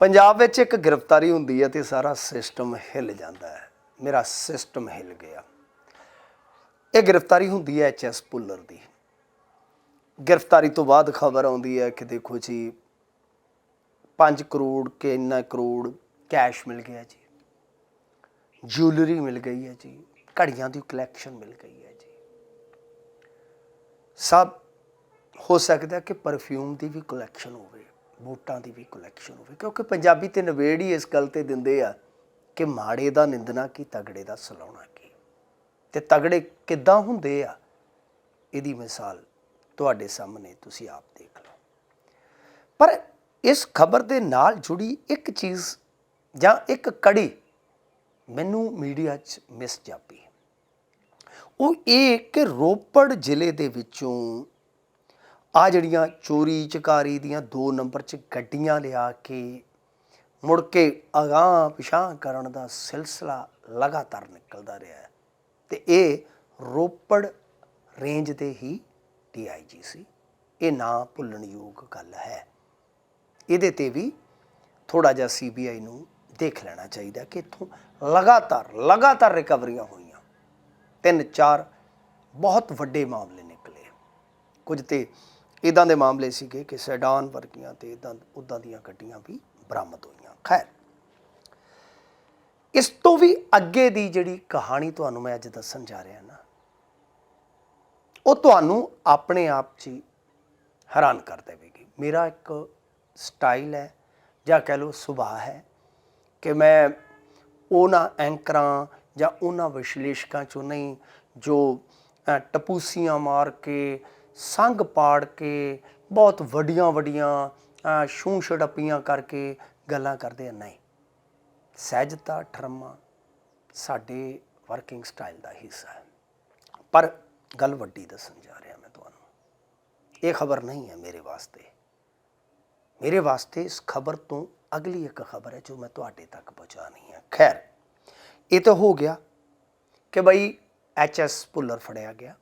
ਪੰਜਾਬ ਵਿੱਚ ਇੱਕ ਗ੍ਰਿਫਤਾਰੀ ਹੁੰਦੀ ਹੈ ਤੇ ਸਾਰਾ ਸਿਸਟਮ ਹਿੱਲ ਜਾਂਦਾ ਹੈ। ਮੇਰਾ ਸਿਸਟਮ ਹਿੱਲ ਗਿਆ। ਇਹ ਗ੍ਰਿਫਤਾਰੀ ਹੁੰਦੀ ਹੈ ਐਚਐਸ ਪੁੱਲਰ ਦੀ। ਗ੍ਰਿਫਤਾਰੀ ਤੋਂ ਬਾਅਦ ਖਬਰ ਆਉਂਦੀ ਹੈ ਕਿ ਦੇਖੋ ਜੀ 5 ਕਰੋੜ ਕੇ ਇੰਨਾ ਕਰੋੜ ਕੈਸ਼ ਮਿਲ ਗਿਆ ਜੀ। ਜੁਐਲਰੀ ਮਿਲ ਗਈ ਹੈ ਜੀ। ਘੜੀਆਂ ਦੀ ਕਲੈਕਸ਼ਨ ਮਿਲ ਗਈ ਹੈ ਜੀ। ਸਭ ਹੋ ਸਕਦਾ ਕਿ ਪਰਫਿਊਮ ਦੀ ਵੀ ਕਲੈਕਸ਼ਨ ਹੋਵੇ। ਵੋਟਾਂ ਦੀ ਵੀ ਕਲੈਕਸ਼ਨ ਹੋਵੇ। ਕਿਉਂਕਿ ਪੰਜਾਬੀ ਤੇ ਨਵੇੜ ਹੀ ਇਸ ਗੱਲ ਤੇ ਦਿੰਦੇ ਆ ਕਿ ਮਾੜੇ ਦਾ ਨਿੰਦਣਾ ਕੀ, ਤਗੜੇ ਦਾ ਸਲਾਉਣਾ ਕੀ। ਤੇ ਤਗੜੇ ਕਿੱਦਾਂ ਹੁੰਦੇ ਆ? ਇਹਦੀ ਮਿਸਾਲ ਤੁਹਾਡੇ ਸਾਹਮਣੇ ਤੁਸੀਂ ਆਪ ਦੇਖ ਲਓ। ਪਰ ਇਸ ਖਬਰ ਦੇ ਨਾਲ ਜੁੜੀ ਇੱਕ ਚੀਜ਼ ਜਾਂ ਇੱਕ ਕੜੀ ਮੈਨੂੰ ਮੀਡੀਆ 'ਚ ਮਿਸ ਜਾਪੀ। ਉਹ ਇਹ ਕਿ ਰੋਪੜ ਜ਼ਿਲ੍ਹੇ ਦੇ ਵਿੱਚੋਂ ਆ ਜਿਹੜੀਆਂ ਚੋਰੀ ਚਕਾਰੀ ਦੀਆਂ ਦੋ ਨੰਬਰ 'ਚ ਗੱਡੀਆਂ ਲਿਆ ਕੇ ਮੁੜ ਕੇ ਅਗਾਹ ਪਿਛਾਂ ਕਰਨ ਦਾ ਸਿਲਸਿਲਾ ਲਗਾਤਾਰ ਨਿਕਲਦਾ ਰਿਹਾ ਹੈ। ਤੇ ਇਹ ਰੋਪੜ ਰੇਂਜ ਦੇ ਹੀ ਡੀਆਈਜੀ ਸੀ। ਇਹ ਨਾ ਭੁੱਲਣਯੋਗ ਗੱਲ ਹੈ। ਇਹਦੇ ਤੇ ਵੀ ਥੋੜਾ ਜਿਹਾ ਸੀਬੀਆਈ ਨੂੰ ਦੇਖ ਲੈਣਾ ਚਾਹੀਦਾ ਕਿ ਇਥੋਂ ਲਗਾਤਾਰ ਲਗਾਤਾਰ ਰਿਕਵਰੀਆਂ ਹੋਈਆਂ। ਤਿੰਨ ਚਾਰ ਬਹੁਤ ਵੱਡੇ ਮਾਮਲੇ ਨਿਕਲੇ। ਕੁਝ ਤੇ ਇਦਾਂ ਦੇ ਮਾਮਲੇ ਸੀਗੇ ਕਿ ਸੈਡਾਨ ਵਰਗੀਆਂ ਤੇ ਇਦਾਂ ਉਦਾਂ ਦੀਆਂ ਗੱਡੀਆਂ ਵੀ ਬਰਾਮਦ ਹੋਈਆਂ। ਖੈਰ, ਇਸ ਤੋਂ ਵੀ ਅੱਗੇ ਦੀ ਜਿਹੜੀ ਕਹਾਣੀ ਤੁਹਾਨੂੰ ਮੈਂ ਅੱਜ ਦੱਸਣ ਜਾ ਰਿਹਾ ਨਾ, ਉਹ ਤੁਹਾਨੂੰ ਆਪਣੇ ਆਪ 'ਚ ਹੀ ਹੈਰਾਨ ਕਰ ਦੇਵੇਗੀ। ਮੇਰਾ ਇੱਕ ਸਟਾਈਲ ਹੈ ਜਾਂ ਕਹਿ ਲਓ ਸੁਭਾਅ ਹੈ ਕਿ ਮੈਂ ਉਹਨਾਂ ਐਂਕਰਾਂ ਜਾਂ ਉਹਨਾਂ ਵਿਸ਼ਲੇਸ਼ਕਾਂ ਚੋਂ ਨਹੀਂ, ਜੋ ਟਪੂਸੀਆਂ ਮਾਰ ਕੇ ਸੰਗ ਪਾੜ ਕੇ ਬਹੁਤ ਵੱਡੀਆਂ ਵੱਡੀਆਂ ਛੂੰ ਛੜਪੀਆਂ ਕਰਕੇ ਗੱਲਾਂ ਕਰਦੇ ਆ। ਨਹੀਂ, ਸਹਿਜਤਾ ਠਰਮਾ ਸਾਡੇ ਵਰਕਿੰਗ ਸਟਾਈਲ ਦਾ ਹਿੱਸਾ ਹੈ। ਪਰ ਗੱਲ ਵੱਡੀ ਦੱਸਣ ਜਾ ਰਿਹਾ ਮੈਂ ਤੁਹਾਨੂੰ। ਇਹ ਖਬਰ ਨਹੀਂ ਹੈ ਮੇਰੇ ਵਾਸਤੇ। ਮੇਰੇ ਵਾਸਤੇ ਇਸ ਖਬਰ ਤੋਂ ਅਗਲੀ ਇੱਕ ਖਬਰ ਹੈ ਜੋ ਮੈਂ ਤੁਹਾਡੇ ਤੱਕ ਪਹੁੰਚਾਣੀ ਹੈ। ਖੈਰ, ਇਹ ਤਾਂ ਹੋ ਗਿਆ ਕਿ ਬਈ ਐਚਐਸ ਭੁੱਲਰ ਫੜਿਆ ਗਿਆ।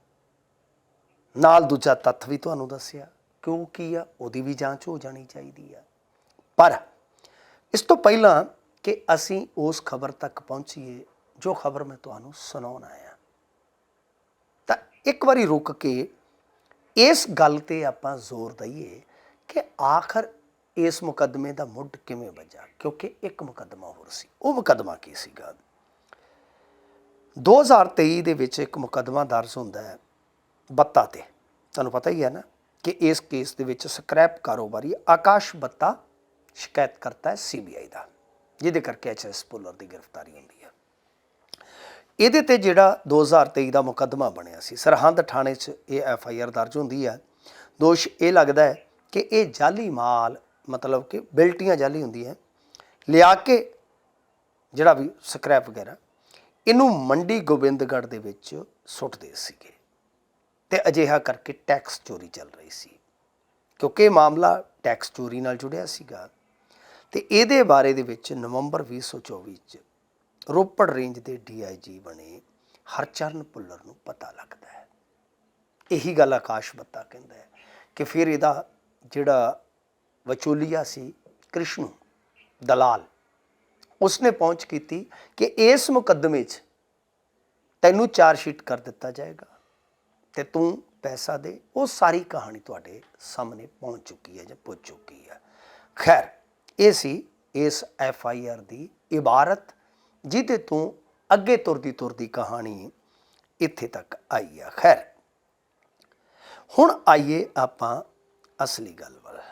ਨਾਲ ਦੂਜਾ ਤੱਥ ਵੀ ਤੁਹਾਨੂੰ ਦੱਸਿਆ, ਕਿਉਂ ਕੀ ਆ? ਉਹਦੀ ਵੀ ਜਾਂਚ ਹੋ ਜਾਣੀ ਚਾਹੀਦੀ ਆ। ਪਰ ਇਸ ਤੋਂ ਪਹਿਲਾਂ ਕਿ ਅਸੀਂ ਉਸ ਖਬਰ ਤੱਕ ਪਹੁੰਚੀਏ, ਜੋ ਖਬਰ ਮੈਂ ਤੁਹਾਨੂੰ ਸੁਣਾਉਣ ਆਇਆ। ਤਾਂ ਇੱਕ ਵਾਰੀ ਰੁਕ ਕੇ ਇਸ ਗੱਲ ਤੇ ਆਪਾਂ ਜ਼ੋਰ ਦਈਏ ਕਿ ਆਖਰ ਇਸ ਮੁਕੱਦਮੇ ਦਾ ਮੁੱਢ ਕਿਵੇਂ ਵੱਜਾ, ਕਿਉਂਕਿ ਇੱਕ ਮੁਕੱਦਮਾ ਹੋਰ ਸੀ। ਉਹ ਮੁਕੱਦਮਾ ਕੀ ਸੀਗਾ? 2023 ਦੇ ਵਿੱਚ ਇੱਕ ਮੁਕੱਦਮਾ ਦਰਜ ਹੁੰਦਾ ਹੈ। ਬੱਤਾ ਤੇ। ਤੁਹਾਨੂੰ ਪਤਾ ਹੀ ਹੈ ਨਾ ਕਿ ਇਸ ਕੇਸ ਦੇ ਵਿੱਚ ਸਕ੍ਰੈਪ ਕਾਰੋਬਾਰੀ ਆਕਾਸ਼ ਬੱਤਾ ਸ਼ਿਕਾਇਤ ਕਰਤਾ ਹੈ ਸੀਬੀਆਈ ਦਾ। ਜਿਹਦੇ ਕਰਕੇ ਐਚਐਸ ਪੁੱਲਰ ਦੀ ਗ੍ਰਿਫਤਾਰੀ ਹੁੰਦੀ ਹੈ। ਇਹਦੇ ਤੇ ਜਿਹੜਾ 2023 ਦਾ ਮੁਕੱਦਮਾ ਬਣਿਆ ਸੀ, ਸਰਹੰਦ ਥਾਣੇ 'ਚ ਇਹ ਐਫ ਆਈ ਆਰ ਦਰਜ ਹੁੰਦੀ ਹੈ। ਦੋਸ਼ ਇਹ ਲੱਗਦਾ ਹੈ ਕਿ ਇਹ ਜਾਲੀ ਮਾਲ, ਮਤਲਬ ਕਿ ਬਿਲਟੀਆਂ ਜਾਲੀ ਹੁੰਦੀਆਂ, ਲਿਆ ਕੇ ਜਿਹੜਾ ਵੀ ਸਕ੍ਰੈਪ ਵਗੈਰਾ, ਇਹਨੂੰ ਮੰਡੀ ਗੋਬਿੰਦਗੜ੍ਹ ਦੇ ਵਿੱਚ ਸੁੱਟਦੇ ਸੀਗੇ। ਤੇ ਅਜਿਹਾ ਕਰਕੇ ਟੈਕਸ ਚੋਰੀ ਚੱਲ ਰਹੀ ਸੀ। ਕਿਉਂਕਿ ਇਹ ਮਾਮਲਾ ਟੈਕਸ ਚੋਰੀ ਨਾਲ ਜੁੜਿਆ ਸੀਗਾ ਤੇ ਇਹਦੇ ਬਾਰੇ ਦੇ ਵਿੱਚ ਨਵੰਬਰ 2024 ਚ ਰੋਪੜ ਰੇਂਜ ਦੇ ਡੀਆਈਜੀ ਬਣੇ ਹਰਚਰਨ ਪੁੱਲਰ ਨੂੰ ਪਤਾ ਲੱਗਦਾ ਹੈ। ਇਹੀ ਗੱਲ ਆਕਾਸ਼ ਬੱਤਾ ਕਹਿੰਦਾ ਹੈ ਕਿ ਫਿਰ ਇਹਦਾ ਜਿਹੜਾ ਵਚੋਲੀਆ ਸੀ ਕ੍ਰਿਸ਼ਨ ਦਲਾਲ, ਉਸਨੇ ਪਹੁੰਚ ਕੀਤੀ ਕਿ ਇਸ ਮੁਕੱਦਮੇ 'ਚ ਤੈਨੂੰ ਚਾਰਜ ਸ਼ੀਟ ਕਰ ਦਿੱਤਾ ਜਾਏਗਾ। ਤੇ ਤੂੰ ਪੈਸਾ ਦੇ। ਉਹ ਸਾਰੀ ਕਹਾਣੀ ਤੁਹਾਡੇ ਸਾਹਮਣੇ ਪਹੁੰਚ ਚੁੱਕੀ ਹੈ ਜਾਂ ਪੁੱਜ ਚੁੱਕੀ ਹੈ। ਖੈਰ, ਇਹ ਸੀ ਇਸ ਐਫ ਆਈ ਆਰ ਦੀ ਇਬਾਰਤ, ਜਿਹਦੇ ਤੋਂ ਅੱਗੇ ਤੁਰਦੀ ਤੁਰਦੀ ਕਹਾਣੀ ਇੱਥੇ ਤੱਕ ਆਈ ਆ। ਖੈਰ, ਹੁਣ ਆਈਏ ਆਪਾਂ ਅਸਲੀ ਗੱਲ ਵੱਲ।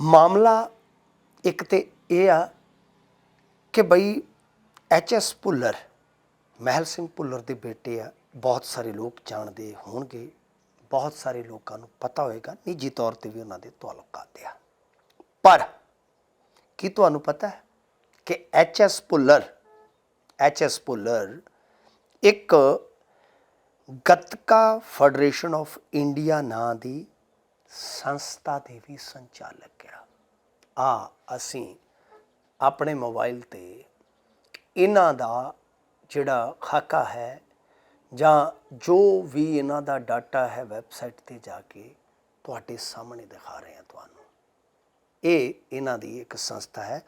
ਮਾਮਲਾ ਇੱਕ ਤੇ ਇਹ ਆ ਕਿ ਬਈ ਐਚ ਐਸ ਭੁੱਲਰ ਮਹਿਲ ਸਿੰਘ ਭੁੱਲਰ ਦੇ ਬੇਟੇ ਆ, ਬਹੁਤ ਸਾਰੇ ਲੋਕ ਜਾਣਦੇ ਹੋਣਗੇ, ਬਹੁਤ ਸਾਰੇ ਲੋਕਾਂ ਨੂੰ ਪਤਾ ਹੋਏਗਾ, ਨਿੱਜੀ ਤੌਰ ਤੇ ਵੀ ਉਹਨਾਂ ਦੇ ਤਾਲੁਕਾਤ ਆ। ਪਰ ਕੀ ਤੁਹਾਨੂੰ ਪਤਾ ਹੈ ਕਿ H S Bhullar, H S Bhullar ਇੱਕ ਗੱਤਕਾ ਫੈਡਰੇਸ਼ਨ ਆਫ ਇੰਡੀਆ ਨਾਂ ਦੀ ਸੰਸਥਾ ਦੇ ਵੀ ਸੰਚਾਲਕ ਆ। ਆ, ਅਸੀਂ ਆਪਣੇ ਮੋਬਾਈਲ ਤੇ ਇਹਨਾਂ ਦਾ ਜਿਹੜਾ ਖਾਕਾ ਹੈ ਜਾਂ ਜੋ ਵੀ ਇਹਨਾਂ ਦਾ ਡਾਟਾ ਹੈ ਵੈਬਸਾਈਟ ਤੇ ਜਾ ਕੇ ਤੁਹਾਡੇ ਸਾਹਮਣੇ ਦਿਖਾ ਰਹੇ ਹਾਂ ਤੁਹਾਨੂੰ। ਇਹ ਇਹਨਾਂ ਦੀ ਇੱਕ ਸੰਸਥਾ ਹੈ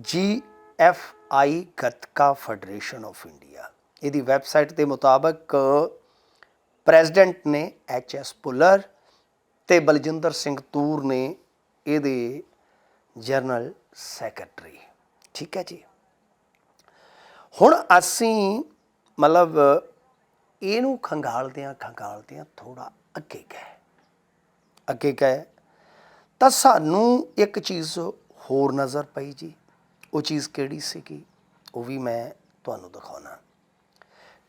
G F I Gatka federation of India ਇਹਦੀ ਵੈਬਸਾਈਟ ਦੇ ਮੁਤਾਬਕ ਪ੍ਰੈਜ਼ੀਡੈਂਟ ਨੇ ਐਚ ਐਸ ਪੁੱਲਰ ਤੇ ਬਲਜਿੰਦਰ ਸਿੰਘ ਤੂਰ ਨੇ ਇਹਦੇ ਜਨਰਲ ਸੈਕਟਰੀ। ਠੀਕ ਹੈ ਜੀ? ਹੁਣ ਅਸੀਂ ਮਤਲਬ ਇਹਨੂੰ ਖੰਗਾਲਦਿਆਂ ਖੰਗਾਲਦਿਆਂ ਥੋੜਾ ਅੱਗੇ ਗਏ। ਅੱਗੇ ਗਏ ਤਾਂ ਸਾਨੂੰ ਇੱਕ ਚੀਜ਼ ਹੋਰ ਨਜ਼ਰ ਪਈ ਜੀ। ਉਹ ਚੀਜ਼ ਕਿਹੜੀ ਸੀਗੀ? ਉਹ ਵੀ ਮੈਂ ਤੁਹਾਨੂੰ ਦਿਖਾਉਣਾ।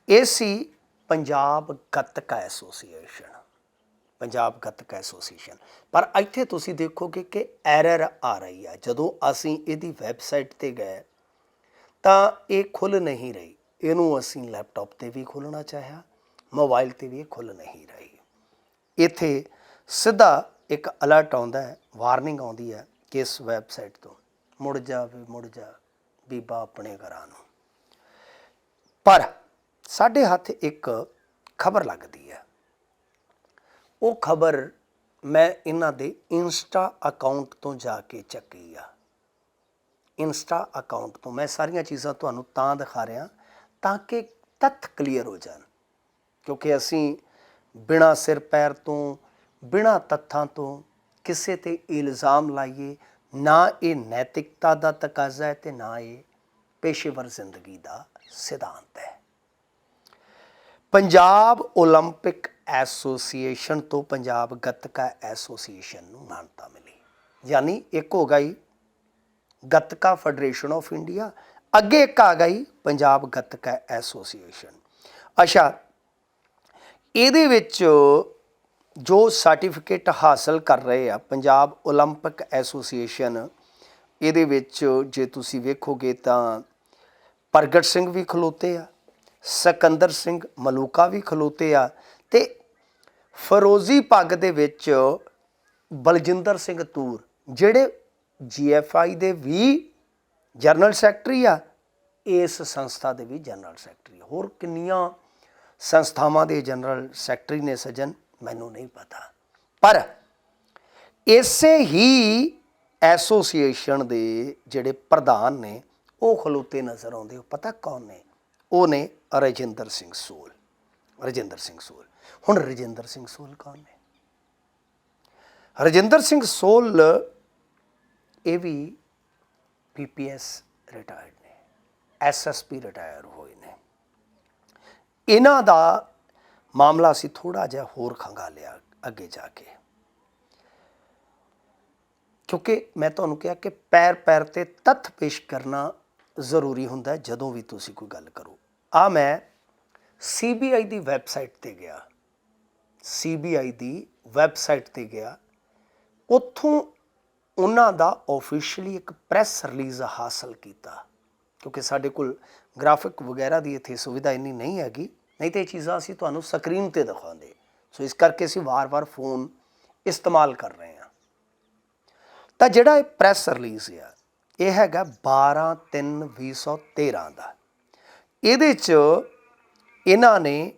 ਇਹ ਸੀ ਪੰਜਾਬ ਗੱਤਕਾ ਐਸੋਸੀਏਸ਼ਨ। ਪੰਜਾਬ ਗੱਤਕਾ ਐਸੋਸੀਏਸ਼ਨ। ਪਰ ਇੱਥੇ ਤੁਸੀਂ ਦੇਖੋਗੇ ਕਿ ਐਰਰ ਆ ਰਹੀ ਆ। ਜਦੋਂ ਅਸੀਂ ਇਹਦੀ ਵੈਬਸਾਈਟ ਤੇ ਗਏ ਤਾਂ ਇਹ ਖੁੱਲ ਨਹੀਂ ਰਹੀ। ਇਹਨੂੰ ਅਸੀਂ ਲੈਪਟਾਪ ਤੇ ਵੀ ਖੋਲਣਾ ਚਾਹਿਆ, ਮੋਬਾਈਲ ਤੇ ਵੀ ਇਹ ਖੁੱਲ ਨਹੀਂ ਰਹੀ। ਇੱਥੇ ਸਿੱਧਾ ਇੱਕ ਅਲਰਟ ਆਉਂਦਾ ਹੈ ਵਾਰਨਿੰਗ ਆਉਂਦੀ ਹੈ ਕਿ ਇਸ ਵੈਬਸਾਈਟ ਤੋਂ। ਮੁੜ ਜਾ, ਵੀ ਮੁੜ ਜਾ, ਬੀਬਾ ਆਪਣੇ ਘਰਾਂ ਨੂੰ। ਪਰ ਸਾਡੇ ਹੱਥ ਇੱਕ ਖਬਰ ਲੱਗਦੀ ਹੈ। ਉਹ ਖਬਰ ਮੈਂ ਇਹਨਾਂ ਦੇ ਇੰਸਟਾ ਅਕਾਊਂਟ ਤੋਂ ਜਾ ਕੇ ਚੱਕੀ ਆ। ਇੰਸਟਾ ਅਕਾਊਂਟ ਤੋਂ ਮੈਂ ਸਾਰੀਆਂ ਚੀਜ਼ਾਂ ਤੁਹਾਨੂੰ ਤਾਂ ਦਿਖਾ ਰਿਹਾ ਤਾਂ ਕਿ ਤੱਥ ਕਲੀਅਰ ਹੋ ਜਾਣ ਕਿਉਂਕਿ ਅਸੀਂ ਬਿਨਾ ਸਿਰ ਪੈਰ ਤੋਂ ਬਿਨਾ ਤੱਥਾਂ ਤੋਂ ਕਿਸੇ ਤੇ ਇਲਜ਼ਾਮ ਲਾਈਏ ਨਾ ਇਹ ਨੈਤਿਕਤਾ ਦਾ ਤਕਾਜ਼ਾ ਹੈ ਤੇ ਨਾ ਇਹ ਪੇਸ਼ੇਵਰ ਜ਼ਿੰਦਗੀ ਦਾ ਸਿਧਾਂਤ ਹੈ ਪੰਜਾਬ 올림픽 ਐਸੋਸੀਏਸ਼ਨ ਤੋਂ ਪੰਜਾਬ ਗੱਤਕਾ ਐਸੋਸੀਏਸ਼ਨ ਨੂੰ ਮਾਨਤਾ ਮਿਲੀ ਯਾਨੀ ਇੱਕ ਹੋ ਗਈ ਗੱਤਕਾ ਫੈਡਰੇਸ਼ਨ ਆਫ ਇੰਡੀਆ ਅੱਗੇ ਇੱਕ ਆ ਗਈ ਪੰਜਾਬ ਗੱਤਕਾ ਐਸੋਸੀਏਸ਼ਨ ਅੱਛਾ ਇਹਦੇ ਵਿੱਚ ਜੋ ਸਰਟੀਫਿਕੇਟ ਹਾਸਲ ਕਰ ਰਹੇ ਆ ਪੰਜਾਬ 올림픽 ਐਸੋਸੀਏਸ਼ਨ ਇਹਦੇ ਵਿੱਚ ਜੇ ਤੁਸੀਂ ਵੇਖੋਗੇ ਤਾਂ ਪ੍ਰਗਟ ਸਿੰਘ ਵੀ ਖਲੋਤੇ ਆ ਸਿਕੰਦਰ ਸਿੰਘ ਮਲੂਕਾ ਵੀ ਖਲੋਤੇ ਆ ਤੇ ਫਰੋਜ਼ੀ ਪੱਗ ਦੇ ਵਿੱਚ ਬਲਜਿੰਦਰ ਸਿੰਘ ਤੂਰ ਜਿਹੜੇ ਜੀਐਫਆਈ ਦੇ ਵੀ ਜਨਰਲ ਸੈਕਟਰੀ ਆ, ਇਸ ਸੰਸਥਾ ਦੇ ਵੀ ਜਨਰਲ ਸੈਕਟਰੀ ਹੋਰ ਕਿੰਨੀਆਂ ਸੰਸਥਾਵਾਂ ਦੇ ਜਨਰਲ ਸੈਕਟਰੀ ਨੇ ਸਜਣ, ਮੈਨੂੰ ਨਹੀਂ ਪਤਾ। ਪਰ ਇਸੇ ਹੀ ਐਸੋਸੀਏਸ਼ਨ ਦੇ ਜਿਹੜੇ ਪ੍ਰਧਾਨ ਨੇ, ਉਹ ਖਲੋਤੇ ਨਜ਼ਰ ਆਉਂਦੇ ਉਹ ਪਤਾ ਕੌਣ ਨੇ? ਉਹ ਨੇ ਰਜਿੰਦਰ ਸਿੰਘ ਸੂਲ। ਰਜਿੰਦਰ ਸਿੰਘ ਸੂਲ। ਹੁਣ ਰਜਿੰਦਰ ਸਿੰਘ ਸੂਲ ਕੌਣ ਨੇ? ਰਜਿੰਦਰ ਸਿੰਘ ਸੋਲ ਇਹ ਵੀ ਪੀਪੀਐਸ ਰਿਟਾਇਰਡ ਨੇ ਐਸਐਸਪੀ ਰਿਟਾਇਰ ਹੋਏ ਨੇ। ਇਹਨਾਂ ਦਾ ਮਾਮਲਾ ਸੀ ਥੋੜਾ ਜਿਹਾ ਹੋਰ ਖੰਗਾਲਿਆ ਅੱਗੇ ਜਾ ਕੇ। ਕਿਉਂਕਿ ਮੈਂ ਤੁਹਾਨੂੰ ਕਿਹਾ ਕਿ ਪੈਰ ਪੈਰ ਤੇ ਤੱਥ ਪੇਸ਼ ਕਰਨਾ ਜ਼ਰੂਰੀ ਹੁੰਦਾ ਹੈ, ਜਦੋਂ ਵੀ ਤੁਸੀਂ ਕੋਈ ਗੱਲ ਕਰੋ। ਆ ਮੈਂ ਸੀਬੀਆਈ ਦੀ ਵੈਬਸਾਈਟ ਤੇ ਗਿਆ। ਸੀਬੀਆਈ ਦੀ ਵੈਬਸਾਈਟ ਤੇ ਗਿਆ। ਉੱਥੋਂ ਉਹਨਾਂ ਦਾ ਆਫੀਸ਼ੀਅਲੀ ਇੱਕ ਪ੍ਰੈਸ ਰਿਲੀਜ਼ ਹਾਸਲ ਕੀਤਾ। ਕਿਉਂਕਿ ਸਾਡੇ ਕੋਲ ਗ੍ਰਾਫਿਕ ਵਗੈਰਾ ਦੀ ਇੱਥੇ ਸੁਵਿਧਾ ਇੰਨੀ ਨਹੀਂ ਹੈਗੀ। ਨਹੀਂ ਤੇ ਇਹ ਚੀਜ਼ਾਂ ਅਸੀਂ ਤੁਹਾਨੂੰ ਸਕਰੀਨ ਤੇ ਦਿਖਾਉਂਦੇ। ਸੋ ਇਸ ਕਰਕੇ ਅਸੀਂ ਵਾਰ-ਵਾਰ ਫੋਨ ਇਸਤੇਮਾਲ ਕਰ ਰਹੇ ਹਾਂ। ਤਾਂ ਜਿਹੜਾ ਇਹ ਪ੍ਰੈਸ ਰਿਲੀਜ਼ ਆ, ਇਹ ਹੈਗਾ 12/3/2013 ਦਾ। ਇਹਦੇ ਚ ਇਹਨਾਂ ਨੇ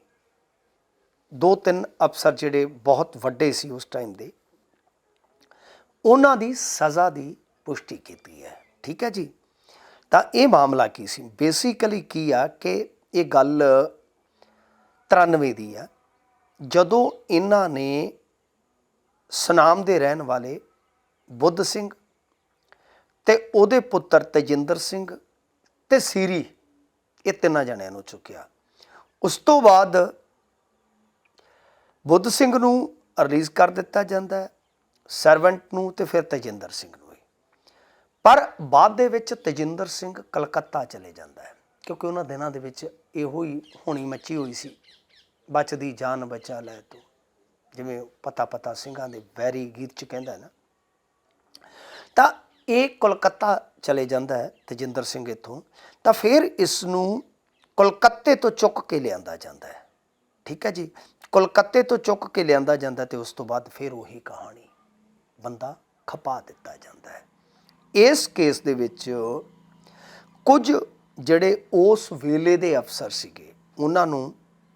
ਦੋ ਤਿੰਨ ਅਫਸਰ ਜਿਹੜੇ ਬਹੁਤ ਵੱਡੇ ਸੀ ਉਸ ਟਾਈਮ ਦੇ ਉਹਨਾਂ ਦੀ ਸਜ਼ਾ ਦੀ ਪੁਸ਼ਟੀ ਕੀਤੀ ਹੈ। ਠੀਕ ਹੈ ਜੀ? ਤਾਂ ਇਹ ਮਾਮਲਾ ਕੀ ਸੀ? ਬੇਸਿਕਲੀ ਕੀ ਆ ਕਿ ਇਹ ਗੱਲ 93 ਦੀ ਆ। ਜਦੋਂ ਇਹਨਾਂ ਨੇ ਸਨਾਮ ਦੇ ਰਹਿਣ ਵਾਲੇ ਬੁੱਧ ਸਿੰਘ ਤੇ ਉਹਦੇ ਪੁੱਤਰ ਤੇਜਿੰਦਰ ਸਿੰਘ ਤੇ ਸੀਰੀ, ਇਹ ਤਿੰਨਾਂ ਜਣਿਆਂ ਨੂੰ ਚੁੱਕਿਆ। ਉਸ ਤੋਂ ਬਾਅਦ ਬੁੱਧ ਸਿੰਘ ਨੂੰ ਰਿਲੀਜ਼ ਕਰ ਦਿੱਤਾ ਜਾਂਦਾ ਹੈ। ਸਰਵੈਂਟ ਨੂੰ ਤੇ ਫਿਰ ਤੇਜਿੰਦਰ ਸਿੰਘ ਨੂੰ ਵੀ। ਪਰ ਬਾਅਦ ਦੇ ਵਿੱਚ ਤੇਜਿੰਦਰ ਸਿੰਘ ਕਲਕੱਤਾ ਚਲੇ ਜਾਂਦਾ ਹੈ, ਕਿਉਂਕਿ ਉਹਨਾਂ ਦਿਨਾਂ ਦੇ ਵਿੱਚ ਇਹੋ ਹੀ ਹੋਣੀ ਮੱਚੀ ਹੋਈ ਸੀ, ਬਚਦੀ ਜਾਨ ਬਚਾ ਲੈ ਤੂੰ। ਜਿਵੇਂ ਪਤਾ ਪਤਾ ਸਿੰਘਾਂ ਦੇ ਵੈਰੀ ਗੀਤ ਚ ਕਹਿੰਦਾ ਹੈ ਨਾ। ਤਾਂ ਇਹ ਕੋਲਕਾਤਾ ਚਲੇ ਜਾਂਦਾ ਹੈ ਤੇਜਿੰਦਰ ਸਿੰਘ ਇੱਥੋਂ, ਤਾਂ ਫਿਰ ਇਸ ਨੂੰ ਕੋਲਕਾਤੇ ਤੋਂ ਚੁੱਕ ਕੇ ਲਿਆਂਦਾ ਜਾਂਦਾ ਹੈ। ਠੀਕ ਹੈ ਜੀ? ਕੋਲਕਾਤੇ ਤੋਂ ਚੁੱਕ ਕੇ ਲਿਆਂਦਾ ਜਾਂਦਾ ਤੇ ਉਸ ਤੋਂ ਬਾਅਦ ਫਿਰ ਉਹੀ ਕਹਾਣੀ। ਬੰਦਾ ਖਪਾ ਦਿੱਤਾ ਜਾਂਦਾ ਹੈ। ਇਸ ਕੇਸ ਦੇ ਵਿੱਚ ਕੁਝ ਜਿਹੜੇ ਉਸ ਵੇਲੇ ਦੇ ਅਫਸਰ ਸੀਗੇ, ਉਹਨਾਂ ਨੂੰ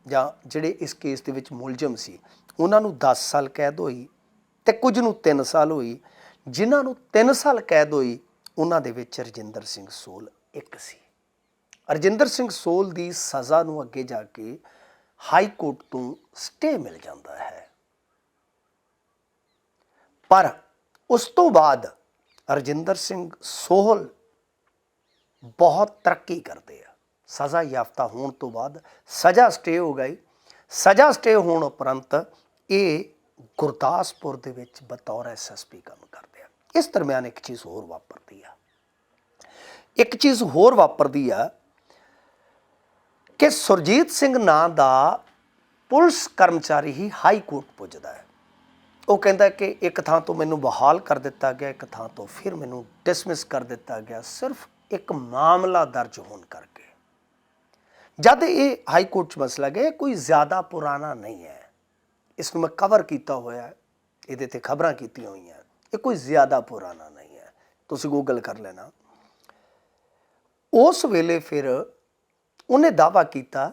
ਜਾਂ ਜਿਹੜੇ ਇਸ ਕੇਸ ਦੇ ਵਿੱਚ ਮੁਲਜ਼ਮ ਸੀ, ਉਹਨਾਂ ਨੂੰ 10 ਸਾਲ ਕੈਦ ਹੋਈ ਤੇ ਕੁਝ ਨੂੰ 3 ਸਾਲ ਹੋਈ, ਜਿਨ੍ਹਾਂ ਨੂੰ 3 ਸਾਲ ਕੈਦ ਹੋਈ, ਉਹਨਾਂ ਦੇ ਵਿੱਚ ਰਜਿੰਦਰ ਸਿੰਘ ਸੋਲ ਇੱਕ ਸੀ। ਰਜਿੰਦਰ ਸਿੰਘ ਸੋਲ ਦੀ ਸਜ਼ਾ ਨੂੰ ਅੱਗੇ ਜਾ ਕੇ ਹਾਈ ਕੋਰਟ ਤੋਂ ਸਟੇ ਮਿਲ ਜਾਂਦਾ ਹੈ। ਪਰ ਉਸ ਤੋਂ ਬਾਅਦ ਰਜਿੰਦਰ ਸਿੰਘ ਸੋਹਲ ਬਹੁਤ ਤਰੱਕੀ ਕਰਦੇ ਆ। ਸਜ਼ਾ ਯਾਫਤਾ ਹੋਣ ਤੋਂ ਬਾਅਦ ਸਜ਼ਾ ਸਟੇ ਹੋ ਗਈ। ਸਜ਼ਾ ਸਟੇ ਹੋਣ ਉਪਰੰਤ ਇਹ ਗੁਰਦਾਸਪੁਰ ਦੇ ਵਿੱਚ ਬਤੌਰ ਐਸਐਸਪੀ ਕੰਮ ਕਰਦੇ ਆ। ਇਸ ਦਰਮਿਆਨ ਇੱਕ ਚੀਜ਼ ਹੋਰ ਵਾਪਰਦੀ ਆ। ਇੱਕ ਚੀਜ਼ ਹੋਰ ਵਾਪਰਦੀ ਆ ਕਿ ਸੁਰਜੀਤ ਸਿੰਘ ਨਾਂ ਦਾ ਪੁਲਿਸ ਕਰਮਚਾਰੀ ਹੀ ਹਾਈ ਕੋਰਟ ਪੁੱਜਦਾ ਹੈ। ਉਹ ਕਹਿੰਦਾ ਕਿ ਇੱਕ ਥਾਂ ਤੋਂ ਮੈਨੂੰ ਬਹਾਲ ਕਰ ਦਿੱਤਾ ਗਿਆ, ਇੱਕ ਥਾਂ ਤੋਂ ਫਿਰ ਮੈਨੂੰ ਡਿਸਮਿਸ ਕਰ ਦਿੱਤਾ ਗਿਆ, ਸਿਰਫ ਇੱਕ ਮਾਮਲਾ ਦਰਜ ਹੋਣ ਕਰਕੇ। ਜਦ ਇਹ ਹਾਈ ਕੋਰਟ 'ਚ ਮਸਲਾ ਗਿਆ, ਇਹ ਕੋਈ ਜ਼ਿਆਦਾ ਪੁਰਾਣਾ ਨਹੀਂ ਹੈ। ਇਸ ਨੂੰ ਮੈਂ ਕਵਰ ਕੀਤਾ ਹੋਇਆ, ਇਹਦੇ ਤੇ ਖਬਰਾਂ ਕੀਤੀਆਂ ਹੋਈਆਂ, ਇਹ ਕੋਈ ਜ਼ਿਆਦਾ ਪੁਰਾਣਾ ਨਹੀਂ ਹੈ। ਤੁਸੀਂ ਗੂਗਲ ਕਰ ਲੈਣਾ। ਉਸ ਵੇਲੇ ਫਿਰ ਉਹਨੇ ਦਾਵਾ ਕੀਤਾ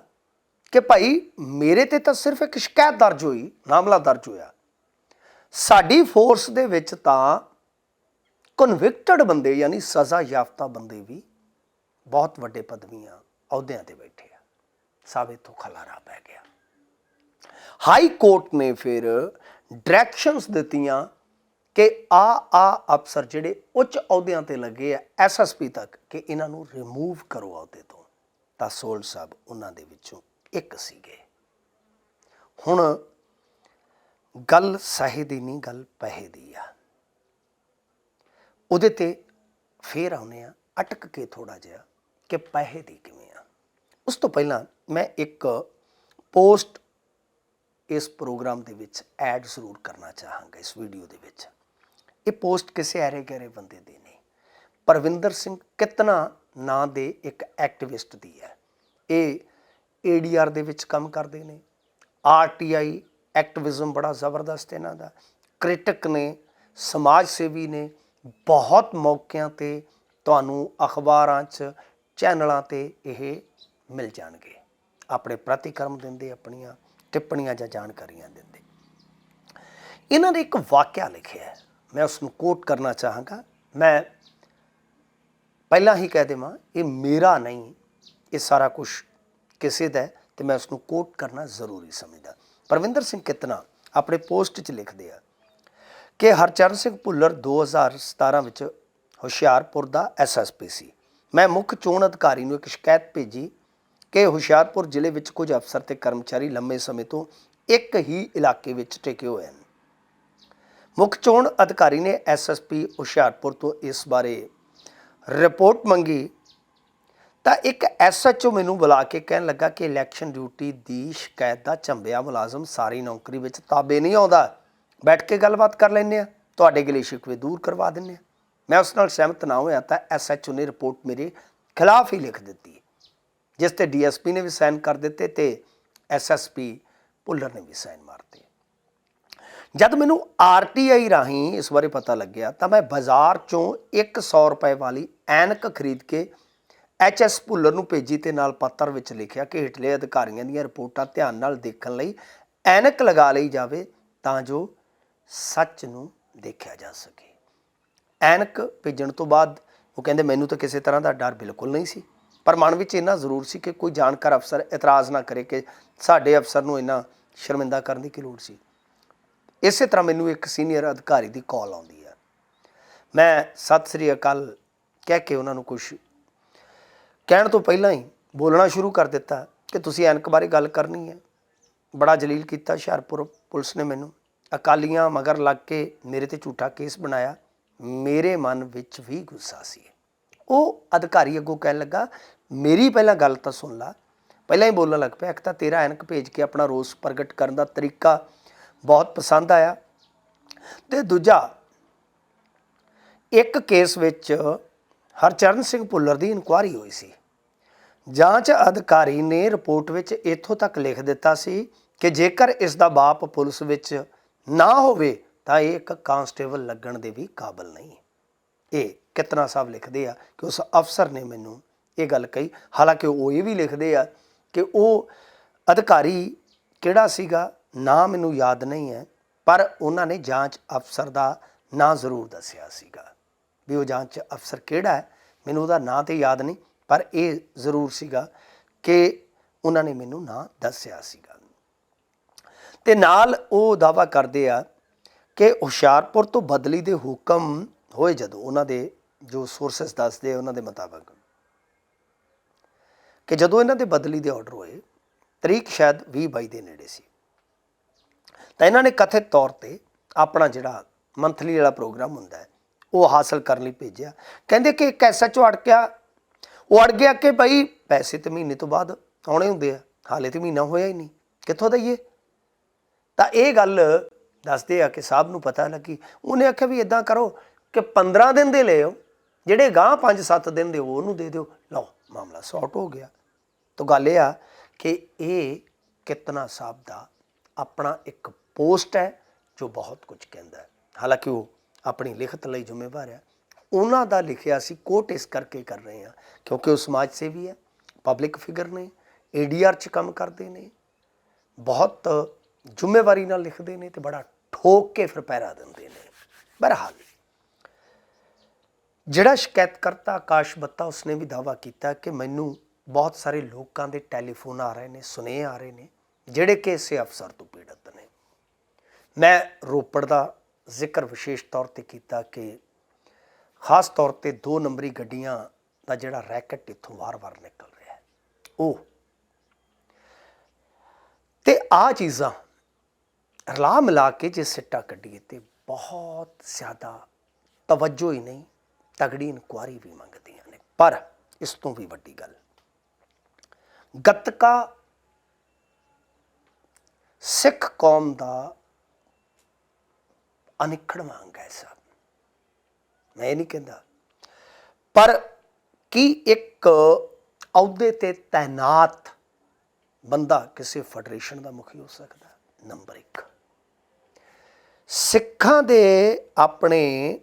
ਕਿ ਭਾਈ ਮੇਰੇ ਤੇ ਤਾਂ ਸਿਰਫ ਇੱਕ ਸ਼ਿਕਾਇਤ ਦਰਜ ਹੋਈ, ਮਾਮਲਾ ਦਰਜ ਹੋਇਆ। ਸਾਡੀ ਫੋਰਸ ਦੇ ਵਿੱਚ ਤਾਂ ਕਨਵਿਕਟਡ ਬੰਦੇ, ਯਾਨੀ ਸਜ਼ਾ ਯਾਫਤਾ ਬੰਦੇ ਵੀ ਬਹੁਤ ਵੱਡੇ ਪਦਵੀਆਂ ਅਹੁਦਿਆਂ ਤੇ ਬੈਠੇ ਆ। ਸਭ ਇੱਥੋਂ ਖਲਾਰਾ ਪੈ ਗਿਆ। ਹਾਈ ਕੋਰਟ ਨੇ ਫਿਰ ਡਾਇਰੈਕਸ਼ਨਸ ਦਿੱਤੀਆਂ ਕਿ ਆ ਆ ਅਫਸਰ ਜਿਹੜੇ ਉੱਚ ਅਹੁਦਿਆਂ ਤੇ ਲੱਗੇ ਆ ਐਸਐਸਪੀ ਤੱਕ ਕਿ ਇਹਨਾਂ ਨੂੰ ਰਿਮੂਵ ਕਰੋ ਅਹੁਦੇ ਤੋਂ। ਤਾਂ ਸੋਲ ਸਾਹਿਬ ਉਹਨਾਂ ਦੇ ਵਿੱਚੋਂ ਇੱਕ ਸੀਗੇ। ਹੁਣ ਗੱਲ ਸਹੀ ਦੀ ਨਹੀਂ, ਗੱਲ ਪੈਸੇ ਦੀ ਆ। ਉਹਦੇ ਤੇ ਫੇਰ ਆਉਨੇ ਆ, ਅਟਕ ਕੇ ਥੋੜਾ ਜਿਹਾ ਕਿ ਪੈਸੇ ਦੀ ਕਿਵੇਂ ਆ। ਉਸ ਤੋਂ ਪਹਿਲਾਂ ਮੈਂ ਇੱਕ ਪੋਸਟ ਇਸ ਪ੍ਰੋਗਰਾਮ ਦੇ ਵਿੱਚ ਐਡ ਜ਼ਰੂਰ ਕਰਨਾ ਚਾਹਾਂਗਾ, ਇਸ ਵੀਡੀਓ ਦੇ ਵਿੱਚ। ਇਹ ਪੋਸਟ ਕਿਸੇ ਐਰੇ ਗਹਿਰੇ ਬੰਦੇ ਦੀ ਨਹੀਂ। ਪਰਵਿੰਦਰ ਸਿੰਘ ਕਿਤਨਾ ਨਾਂ ਦੇ ਇੱਕ ਐਕਟਿਵਿਸਟ ਦੀ ਹੈ। ਇਹ ਏਡੀਆਰ ਦੇ ਵਿੱਚ ਕੰਮ ਕਰਦੇ ਨੇ। ਆਰਟੀਆਈ ਐਕਟਿਵਿਜ਼ਮ ਬੜਾ ਜ਼ਬਰਦਸਤ ਇਹਨਾਂ ਦਾ। ਕ੍ਰਿਟਿਕ ਨੇ ਸਮਾਜ ਸੇਵੀ ਨੇ ਬਹੁਤ ਮੌਕਿਆਂ ਤੇ ਤੁਹਾਨੂੰ ਅਖਬਾਰਾਂ 'ਚ, ਚੈਨਲਾਂ ਤੇ ਇਹ ਮਿਲ ਜਾਣਗੇ। ਆਪਣੇ ਪ੍ਰਤੀਕਰਮ ਦਿੰਦੇ, ਆਪਣੀਆਂ ਟਿੱਪਣੀਆਂ ਜਾਂ ਜਾਣਕਾਰੀਆਂ ਦਿੰਦੇ। ਇਹਨਾਂ ਨੇ ਇੱਕ ਵਾਕਿਆ ਲਿਖਿਆ ਹੈ। ਮੈਂ ਉਸ ਨੂੰ ਕੋਟ ਕਰਨਾ ਚਾਹਾਂਗਾ। ਮੈਂ ਪਹਿਲਾਂ ਹੀ ਕਹਿ ਦੇਵਾਂ, ਇਹ ਮੇਰਾ ਨਹੀਂ, ਇਹ ਸਾਰਾ ਕੁਝ ਕਿਸੇ ਦਾ ਹੈ ਤੇ ਮੈਂ ਉਸ ਨੂੰ ਕੋਟ ਕਰਨਾ ਜ਼ਰੂਰੀ ਸਮਝਦਾ। ਪਰਵਿੰਦਰ ਸਿੰਘ ਕਿਤਨਾ ਆਪਣੇ ਪੋਸਟ 'ਚ ਲਿਖਦੇ ਆ ਕਿ ਹਰਚਰਨ ਸਿੰਘ ਭੁੱਲਰ 2017 ਵਿੱਚ ਹੁਸ਼ਿਆਰਪੁਰ ਦਾ ਐਸਐਸਪੀ ਸੀ। ਮੈਂ ਮੁੱਖ ਚੋਣ ਅਧਿਕਾਰੀ ਨੂੰ ਇੱਕ ਸ਼ਿਕਾਇਤ ਭੇਜੀ ਕਿ ਹੁਸ਼ਿਆਰਪੁਰ ਜ਼ਿਲ੍ਹੇ ਵਿੱਚ ਕੁਝ ਅਫਸਰ ਤੇ ਕਰਮਚਾਰੀ ਲੰਮੇ ਸਮੇਂ ਤੋਂ ਇੱਕ ਹੀ ਇਲਾਕੇ ਵਿੱਚ ਟਿਕੇ ਹੋਏ ਹਨ। ਮੁੱਖ ਚੋਣ ਅਧਿਕਾਰੀ ਨੇ ਐਸਐਸਪੀ ਹੁਸ਼ਿਆਰਪੁਰ ਤੋਂ ਇਸ ਬਾਰੇ ਰਿਪੋਰਟ ਮੰਗੀ ਤਾਂ ਇੱਕ ਐਸਐਚਓ ਮੈਨੂੰ ਬੁਲਾ ਕੇ ਕਹਿਣ ਲੱਗਾ ਕਿ ਇਲੈਕਸ਼ਨ ਡਿਊਟੀ ਦੀ ਸ਼ਿਕਾਇਤ ਦਾ ਝੰਬਿਆ ਮੁਲਾਜ਼ਮ ਸਾਰੀ ਨੌਕਰੀ ਵਿੱਚ ਤਾਬੇ ਨਹੀਂ ਆਉਂਦਾ। ਬੈਠ ਕੇ ਗੱਲਬਾਤ ਕਰ ਲੈਂਦੇ ਆ ਤੁਹਾਡੇ ਗਲੇ ਸ਼ਿਕਵੇ ਦੂਰ ਕਰਵਾ ਦਿੰਦੇ ਆ ਮੈਂ ਉਸ ਨਾਲ ਸਹਿਮਤ ਨਾ ਹੋਇਆ ਤਾਂ ਐਸਐਚਓ ਨੇ ਰਿਪੋਰਟ ਮੇਰੇ ਖਿਲਾਫ ਹੀ ਲਿਖ ਦਿੱਤੀ ਜਿਸ ਤੇ ਡੀਐਸਪੀ ਨੇ ਵੀ ਸਾਈਨ ਕਰ ਦਿੱਤੇ ਤੇ ਐਸਐਸਪੀ ਭੁੱਲਰ ਨੇ ਵੀ ਸਾਈਨ ਮਾਰਤੇ। ਜਦ ਮੈਨੂੰ ਆਰਟੀਆਈ ਰਾਹੀਂ ਇਸ ਬਾਰੇ ਪਤਾ ਲੱਗਿਆ ਤਾਂ ਮੈਂ ਬਾਜ਼ਾਰ ਚੋਂ 100 ਰੁਪਏ ਵਾਲੀ ਐਨਕ ਖਰੀਦ ਕੇ ਐਚਐਸ ਭੁੱਲਰ ਨੂੰ ਭੇਜੀ ਤੇ ਨਾਲ ਪੱਤਰ ਵਿੱਚ ਲਿਖਿਆ ਕਿ ਹੇਠਲੇ ਅਧਿਕਾਰੀਆਂ ਦੀਆਂ ਰਿਪੋਰਟਾਂ ਧਿਆਨ ਨਾਲ ਦੇਖਣ ਲਈ ਐਨਕ ਲਗਾ ਲਈ ਜਾਵੇ ਤਾਂ ਜੋ ਸੱਚ ਨੂੰ ਦੇਖਿਆ ਜਾ ਸਕੇ। ਐਨਕ ਭੇਜਣ ਤੋਂ ਬਾਅਦ ਉਹ ਕਹਿੰਦੇ, ਮੈਨੂੰ ਤਾਂ ਕਿਸੇ ਤਰ੍ਹਾਂ ਦਾ ਡਰ ਬਿਲਕੁਲ ਨਹੀਂ ਸੀ। ਪਰ ਮਨ ਵਿੱਚ ਇੰਨਾ ਜ਼ਰੂਰ ਸੀ ਕਿ ਕੋਈ ਜਾਣਕਾਰ ਅਫਸਰ ਇਤਰਾਜ਼ ਨਾ ਕਰੇ ਕਿ ਸਾਡੇ ਅਫਸਰ ਨੂੰ ਇੰਨਾ ਸ਼ਰਮਿੰਦਾ ਕਰਨ ਦੀ ਕੀ ਲੋੜ ਸੀ? ਇਸੇ ਤਰ੍ਹਾਂ ਮੈਨੂੰ ਇੱਕ ਸੀਨੀਅਰ ਅਧਿਕਾਰੀ ਦੀ ਕਾਲ ਆਉਂਦੀ ਹੈ। ਮੈਂ ਸਤਿ ਸ੍ਰੀ ਅਕਾਲ ਕਹਿ ਕੇ ਉਹਨਾਂ ਨੂੰ ਕੁਝ ਕਹਿਣ ਤੋਂ ਪਹਿਲਾਂ ਹੀ ਬੋਲਣਾ ਸ਼ੁਰੂ ਕਰ ਦਿੱਤਾ ਕਿ ਤੁਸੀਂ ਐਨਕ ਬਾਰੇ ਗੱਲ ਕਰਨੀ ਹੈ। ਬੜਾ ਜਲੀਲ ਕੀਤਾ ਹੁਸ਼ਿਆਰਪੁਰ ਪੁਲਿਸ ਨੇ ਮੈਨੂੰ। ਅਕਾਲੀਆਂ ਮਗਰ ਲੱਗ ਕੇ ਮੇਰੇ ਤੇ ਝੂਠਾ ਕੇਸ ਬਣਾਇਆ। ਮੇਰੇ ਮਨ ਵਿੱਚ ਵੀ ਗੁੱਸਾ ਸੀ। ਉਹ ਅਧਿਕਾਰੀ ਅੱਗੋਂ ਕਹਿਣ ਲੱਗਾ, ਮੇਰੀ ਪਹਿਲਾਂ ਗੱਲ ਤਾਂ ਸੁਣ ਲਾ। ਪਹਿਲਾਂ ਹੀ ਬੋਲਣ ਲੱਗ ਪਿਆ, ਇੱਕ ਤਾਂ ਤੇਰਾ ਐਨਕ ਭੇਜ ਕੇ ਆਪਣਾ ਰੋਸ ਪ੍ਰਗਟ ਕਰਨ ਦਾ ਤਰੀਕਾ ਬਹੁਤ ਪਸੰਦ ਆਇਆ। ਤੇ ਦੂਜਾ, ਇੱਕ ਕੇਸ ਵਿੱਚ ਹਰਚਰਨ ਸਿੰਘ ਭੁੱਲਰ ਦੀ ਇਨਕੁਆਰੀ ਹੋਈ ਸੀ। ਜਾਂਚ ਅਧਿਕਾਰੀ ਨੇ ਰਿਪੋਰਟ ਵਿੱਚ ਇੱਥੋਂ ਤੱਕ ਲਿਖ ਦਿੱਤਾ ਸੀ ਕਿ ਜੇਕਰ ਇਸ ਦਾ ਬਾਪ ਪੁਲਿਸ ਵਿੱਚ ਨਾ ਹੋਵੇ, ਤਾਂ ਇਹ ਇੱਕ ਕਾਂਸਟੇਬਲ ਲੱਗਣ ਦੇ ਵੀ ਕਾਬਿਲ ਨਹੀਂ ਇਹ ਕਿਤਨਾ ਸਾਹਿਬ ਲਿਖਦੇ ਆ ਕਿ ਉਸ ਅਫਸਰ ਨੇ ਮੈਨੂੰ ਇਹ ਗੱਲ ਕਹੀ। ਹਾਲਾਂਕਿ ਉਹ ਇਹ ਵੀ ਲਿਖਦੇ ਆ ਕਿ ਉਹ ਅਧਿਕਾਰੀ ਕਿਹੜਾ ਸੀਗਾ ਨਾਂ ਮੈਨੂੰ ਯਾਦ ਨਹੀਂ ਹੈ, ਪਰ ਉਹਨਾਂ ਨੇ ਜਾਂਚ ਅਫਸਰ ਦਾ ਨਾਂ ਜ਼ਰੂਰ ਦੱਸਿਆ ਸੀਗਾ। ਵੀ ਉਹ ਜਾਂਚ ਅਫਸਰ ਕਿਹੜਾ ਹੈ, ਮੈਨੂੰ ਉਹਦਾ ਨਾਂ ਤੇ ਯਾਦ ਨਹੀਂ। ਪਰ ਇਹ ਜ਼ਰੂਰ ਸੀਗਾ ਕਿ ਉਹਨਾਂ ਨੇ ਮੈਨੂੰ ਨਾਂ ਦੱਸਿਆ ਸੀਗਾ। ਤੇ ਨਾਲ ਉਹ ਦਾਵਾ ਕਰਦੇ ਆ ਕਿ ਹੁਸ਼ਿਆਰਪੁਰ ਤੋਂ ਬਦਲੀ ਦੇ ਹੁਕਮ ਹੋਏ ਜਦੋਂ ਉਹਨਾਂ ਦੇ ਜੋ ਸੋਰਸਸ ਦੱਸਦੇ ਉਹਨਾਂ ਦੇ ਮੁਤਾਬਕ ਕਿ ਜਦੋਂ ਇਹਨਾਂ ਦੇ ਬਦਲੀ ਦੇ ਆਰਡਰ ਹੋਏ, ਤਰੀਕ ਸ਼ਾਇਦ 20 22 ਦੇ ਨੇੜੇ ਸੀ। ਤਾਂ ਇਹਨਾਂ ਨੇ ਕਥਿਤ ਤੌਰ ਤੇ ਆਪਣਾ ਜਿਹੜਾ ਮੰਥਲੀ ਵਾਲਾ ਪ੍ਰੋਗਰਾਮ ਹੁੰਦਾ ਹੈ, ਉਹ ਹਾਸਲ ਕਰਨ ਲਈ ਭੇਜਿਆ। ਕਹਿੰਦੇ ਕਿ ਇੱਕ ਐਸਐਚਓ ਅੜ ਗਿਆ ਉਹ ਅੜ ਗਿਆ ਕਿ ਭਾਈ, ਪੈਸੇ ਤੇ ਮਹੀਨੇ ਤੋਂ ਬਾਅਦ ਆਉਣੇ ਹੁੰਦੇ ਆ, ਹਾਲੇ ਤੇ ਮਹੀਨਾ ਹੋਇਆ ਹੀ ਨਹੀਂ, ਕਿੱਥੋਂ ਦਈਏ? ਤਾਂ ਇਹ ਗੱਲ ਦੱਸਦੇ ਆ ਕਿ ਸਾਹਿਬ ਨੂੰ ਪਤਾ ਲੱਗੀ, ਉਹਨੇ ਆਖਿਆ ਵੀ ਇਦਾਂ ਕਰੋ ਕਿ 15 ਦਿਨ ਦੇ ਲਿਓ ਜਿਹੜੇ ਗਾਂ 5-7 ਦਿਨ ਦੇ ਉਹ ਉਹਨੂੰ ਦੇ ਦਿਓ। ਲਓ, ਮਾਮਲਾ ਸੌਟ ਹੋ ਗਿਆ। ਤਾਂ ਗੱਲ ਇਹ ਆ ਕਿ ਇਹ ਕਿਤਨਾ ਸਾਹਿਬ ਦਾ ਆਪਣਾ ਇੱਕ ਪੋਸਟ ਹੈ, ਜੋ ਬਹੁਤ ਕੁਝ ਕਹਿੰਦਾ ਹੈ। ਹਾਲਾਂਕਿ ਉਹ ਆਪਣੀ ਲਿਖਤ ਲਈ ਜ਼ਿੰਮੇਵਾਰ ਹੈ ਉਹਨਾਂ ਦਾ ਲਿਖਿਆ ਸੀ ਕੋਟ ਇਸ ਕਰਕੇ ਕਰ ਰਹੇ ਹਾਂ, ਕਿਉਂਕਿ ਉਹ ਸਮਾਜ ਸੇਵੀ ਹੈ ਪਬਲਿਕ ਫਿਗਰ ਨੇ ਏਡੀਆਰ ਚ ਕੰਮ ਕਰਦੇ ਨੇ, ਬਹੁਤ ਜ਼ਿੰਮੇਵਾਰੀ ਨਾਲ ਲਿਖਦੇ ਨੇ ਤੇ ਬੜਾ ਠੋਕ ਕੇ ਫਿਰ ਪੈਰਾ ਦਿੰਦੇ ਨੇ, ਬਹਰਹਾਲ। ਜਿਹੜਾ ਸ਼ਿਕਾਇਤਕਰਤਾ ਆਕਾਸ਼ ਬੱਤਾ, ਉਸਨੇ ਵੀ ਦਾਵਾ ਕੀਤਾ ਕਿ ਮੈਨੂੰ ਬਹੁਤ ਸਾਰੇ ਲੋਕਾਂ ਦੇ ਟੈਲੀਫੋਨ ਆ ਰਹੇ ਨੇ, ਸੁਨੇਹੇ ਆ ਰਹੇ ਨੇ, ਜਿਹੜੇ ਕਿ ਇਸੇ ਅਫਸਰ ਤੋਂ ਪੀੜਤ ਨੇ। ਮੈਂ ਰੋਪੜ ਦਾ ਜ਼ਿਕਰ ਵਿਸ਼ੇਸ਼ ਤੌਰ ਤੇ ਕੀਤਾ ਕਿ ਖਾਸ ਤੌਰ ਤੇ ਦੋ ਨੰਬਰੀ ਗੱਡੀਆਂ ਦਾ ਜਿਹੜਾ ਰੈਕਟ ਇੱਥੋਂ ਵਾਰ-ਵਾਰ ਨਿਕਲ ਰਿਹਾ ਹੈ। ਉਹ ਤੇ ਆ ਚੀਜ਼ਾਂ, ਰਲਾ ਮਿਲਾ ਕੇ ਜੇ ਸਿੱਟਾ ਕੱਢੀਏ ਤੇ ਬਹੁਤ ਜ਼ਿਆਦਾ ਤਵੱਜੋ ਹੀ ਨਹੀਂ, ਤਗੜੀ ਇਨਕੁਆਰੀ ਵੀ ਮੰਗਦੀਆਂ ਨੇ। ਪਰ ਇਸ ਤੋਂ ਵੀ ਵੱਡੀ ਗੱਲ, ਗੱਤਕਾ ਸਿੱਖ ਕੌਮ ਦਾ ਅਨਿਖੜ ਮੰਗ ਹੈ ਸਾਹਿਬ ਮੈਂ ਇਹ ਨਹੀਂ ਕਹਿੰਦਾ। ਪਰ ਕੀ ਇੱਕ ਅਹੁਦੇ ਤੇ ਤਾਇਨਾਤ ਬੰਦਾ ਕਿਸੇ ਫੈਡਰੇਸ਼ਨ ਦਾ ਮੁਖੀ ਹੋ ਸਕਦਾ ਨੰਬਰ 1 ਸਿੱਖਾਂ ਦੇ ਆਪਣੇ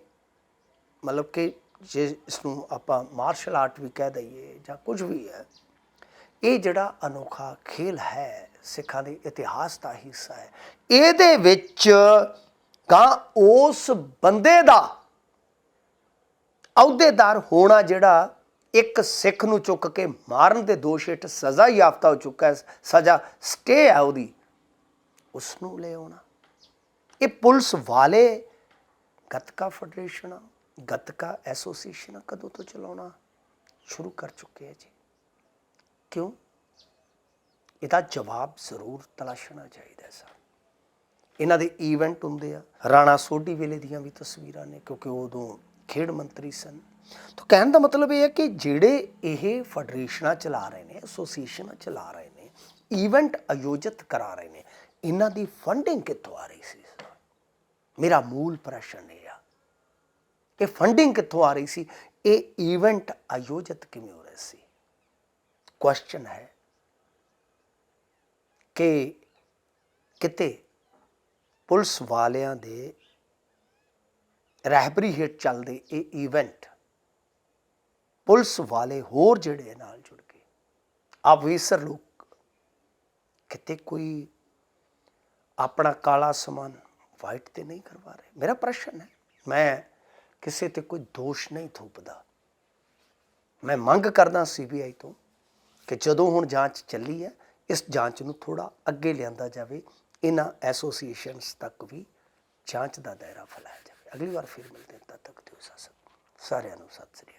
ਮਤਲਬ ਕਿ ਜੇ ਇਸ ਨੂੰ ਆਪਾਂ ਮਾਰਸ਼ਲ ਆਰਟ ਵੀ ਕਹਿ ਦਈਏ ਜਾਂ ਕੁਝ ਵੀ ਹੈ, ਇਹ ਜਿਹੜਾ ਅਨੋਖਾ ਖੇਲ ਹੈ, ਸਿੱਖਾਂ ਦੇ ਇਤਿਹਾਸ ਦਾ ਹਿੱਸਾ ਹੈ, ਇਹਦੇ ਵਿੱਚ ਗਾਂ ਉਸ ਬੰਦੇ ਦਾ ਅਹੁਦੇਦਾਰ ਹੋਣਾ ਜਿਹੜਾ ਇੱਕ ਸਿੱਖ ਨੂੰ ਚੁੱਕ ਕੇ ਮਾਰਨ ਦੇ ਦੋਸ਼ ਹੇਠ ਸਜ਼ਾ ਯਾਫਤਾ ਹੋ ਚੁੱਕਾ ਹੈ, ਸਜ਼ਾ ਸਟੇ ਹੈ ਉਹਦੀ ਉਸ ਨੂੰ ਲੈ ਆਉਣਾ ਇਹ ਪੁਲਿਸ ਵਾਲੇ ਗੱਤਕਾ ਫੈਡਰੇਸ਼ਨ ਗੱਤਕਾ ਐਸੋਸੀਏਸ਼ਨ ਕਦੋਂ ਤੋਂ ਚਲਾਉਣਾ ਸ਼ੁਰੂ ਕਰ ਚੁੱਕੇ ਹੈ ਜੀ। ਕਿਉਂ? ਇਹਦਾ ਜਵਾਬ ਜ਼ਰੂਰ ਤਲਾਸ਼ਣਾ ਚਾਹੀਦਾ ਹੈ ਸਰ। ਇਹਨਾਂ ਦੇ ਈਵੈਂਟ ਹੁੰਦੇ ਆ, ਰਾਣਾ ਸੋਢੀ ਵੇਲੇ ਦੀਆਂ ਵੀ ਤਸਵੀਰਾਂ ਨੇ, ਕਿਉਂਕਿ ਉਦੋਂ ਖੇਡ ਮੰਤਰੀ ਸਨ। ਤਾਂ ਕਹਿਣ ਦਾ ਮਤਲਬ ਇਹ ਹੈ ਕਿ ਜਿਹੜੇ ਇਹ ਫੈਡਰੇਸ਼ਨਾਂ ਚਲਾ ਰਹੇ ਨੇ, ਐਸੋਸੀਏਸ਼ਨਾਂ ਚਲਾ ਰਹੇ ਨੇ ਇਵੈਂਟ ਆਯੋਜਿਤ ਕਰਾ ਰਹੇ ਨੇ, ਇਹਨਾਂ ਦੀ ਫੰਡਿੰਗ ਕਿੱਥੋਂ ਆ ਰਹੀ ਸੀ? ਮੇਰਾ ਮੂਲ ਪ੍ਰਸ਼ਨ ਇਹ ਆ ਕਿ ਫੰਡਿੰਗ ਕਿੱਥੋਂ ਆ ਰਹੀ ਸੀ? ਇਹ ਇਵੈਂਟ ਆਯੋਜਿਤ ਕਿਵੇਂ ਹੋ ਰਿਹਾ ਸੀ? ਕੁਐਸਚਨ ਹੈ ਕਿ ਕਿਤੇ ਪੁਲਿਸ ਵਾਲਿਆਂ ਦੇ ਰਹਿਬਰੀ ਹੇਠ ਚੱਲਦੇ ਇਹ ਇਵੈਂਟ ਪੁਲਿਸ ਵਾਲੇ ਹੋਰ ਜਿਹੜੇ ਨਾਲ ਜੁੜ ਗਏ। ਆਫੀਸਰ ਲੋਕ ਕਿਤੇ ਕੋਈ ਆਪਣਾ ਕਾਲਾ ਸਮਾਨ ਵਾਈਟ ਤੇ ਨਹੀਂ ਕਰਵਾ ਰਹੇ। ਮੇਰਾ ਪ੍ਰਸ਼ਨ ਹੈ, ਮੈਂ ਕਿਸੇ ਤੇ ਕੋਈ ਦੋਸ਼ ਨਹੀਂ ਥੋਪਦਾ। ਮੈਂ ਮੰਗ ਕਰਦਾ ਸੀਬੀਆਈ ਤੋਂ ਕਿ ਜਦੋਂ ਹੁਣ ਜਾਂਚ ਚੱਲੀ ਹੈ, ਇਸ ਜਾਂਚ ਨੂੰ ਥੋੜਾ ਅੱਗੇ ਲਿਆਂਦਾ ਜਾਵੇ। ਇਹਨਾਂ ਐਸੋਸੀਏਸ਼ਨਸ ਤੱਕ ਵੀ ਜਾਂਚ ਦਾ ਦਾਇਰਾ ਫੈਲਾਇਆ ਜਾਵੇ। ਅਗਲੀ ਵਾਰ ਫਿਰ ਮਿਲਦੇ ਹਾਂ ਤਦ ਤੱਕ ਦਿਓ ਇਜਾਜ਼ਤ ਸਾਰਿਆਂ ਨੂੰ ਸਤਿ ਸ੍ਰੀ ਅਕਾਲ